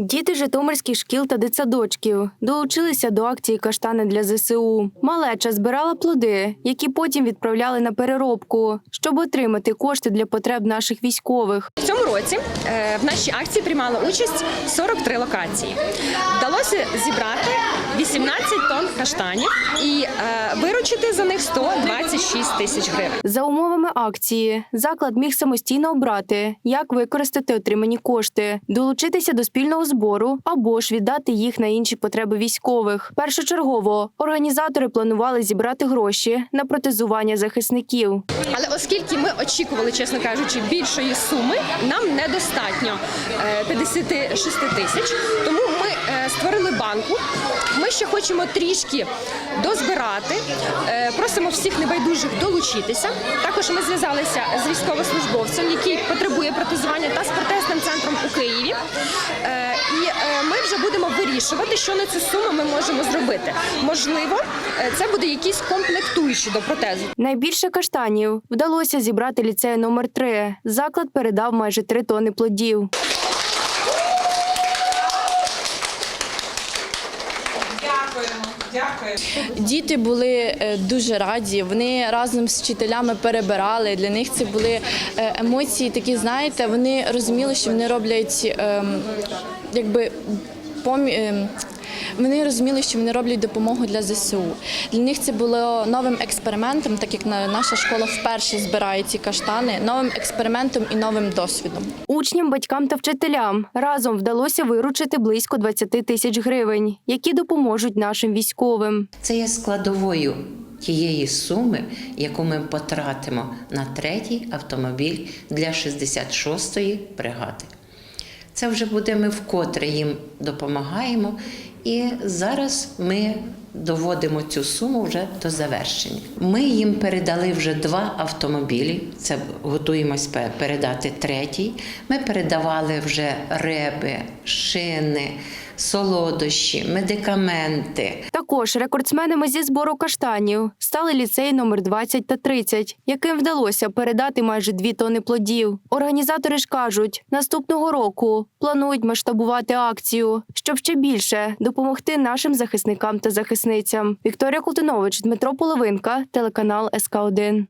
Діти житомирських шкіл та дитсадочків долучилися до акції Каштани для ЗСУ. Малеча збирала плоди, які потім відправляли на переробку, щоб отримати кошти для потреб наших військових. В цьому році е, в нашій акції приймали участь 43 локації. Вдалося зібрати 18 тонн каштанів і е, виручити за них 126 тисяч гривень. За умовами акції заклад міг самостійно обрати, як використати отримані кошти, долучитися до спільного збору або ж віддати їх на інші потреби військових. Першочергово організатори планували зібрати гроші на протезування захисників. Але оскільки ми очікували, чесно кажучи, більшої суми, нам недостатньо е, 56 тисяч. Тому ми е, створили банку. Ми ще хочемо трішки дозбирати. Е, Просимо всіх небайдужих долучитися. Також ми зв'язалися з військовослужбовцем, який потребує протезування, та з протезним центром у Києві. Е, І е, ми вже будемо вирішувати, що на цю суму ми можемо зробити. Можливо, це буде якісь комплектуючі до протезу. Найбільше каштанів вдалося зібрати ліцею номер 3 Заклад передав майже 3 тони плодів. Діти були е, дуже раді. Вони разом з вчителями перебирали. Для них це були е, емоції такі, знаєте, вони розуміли, що вони роблять ем, якби Вони розуміли, що вони роблять допомогу для ЗСУ. Для них це було новим експериментом, так як на- наша школа вперше збирає ці каштани, новим експериментом і новим досвідом. Учням, батькам та вчителям разом вдалося виручити близько 20 тисяч гривень, які допоможуть нашим військовим. Це є складовою тієї суми, яку ми потратимо на третій автомобіль для 66-ї бригади. Це вже буде ми вкотре їм допомагаємо, і зараз ми доводимо цю суму вже до завершення. Ми їм передали вже два автомобілі. Це готуємось передати третій. Ми передавали вже реби, шини, солодощі, медикаменти. Також рекордсменами зі збору каштанів стали ліцеї номер 20 та 30, яким вдалося передати майже 2 тони плодів. Організатори ж кажуть, наступного року планують масштабувати акцію, щоб ще більше допомогти нашим захисникам та захисницям. Вікторія Колтунович, Дмитро Половинка, телеканал СК 1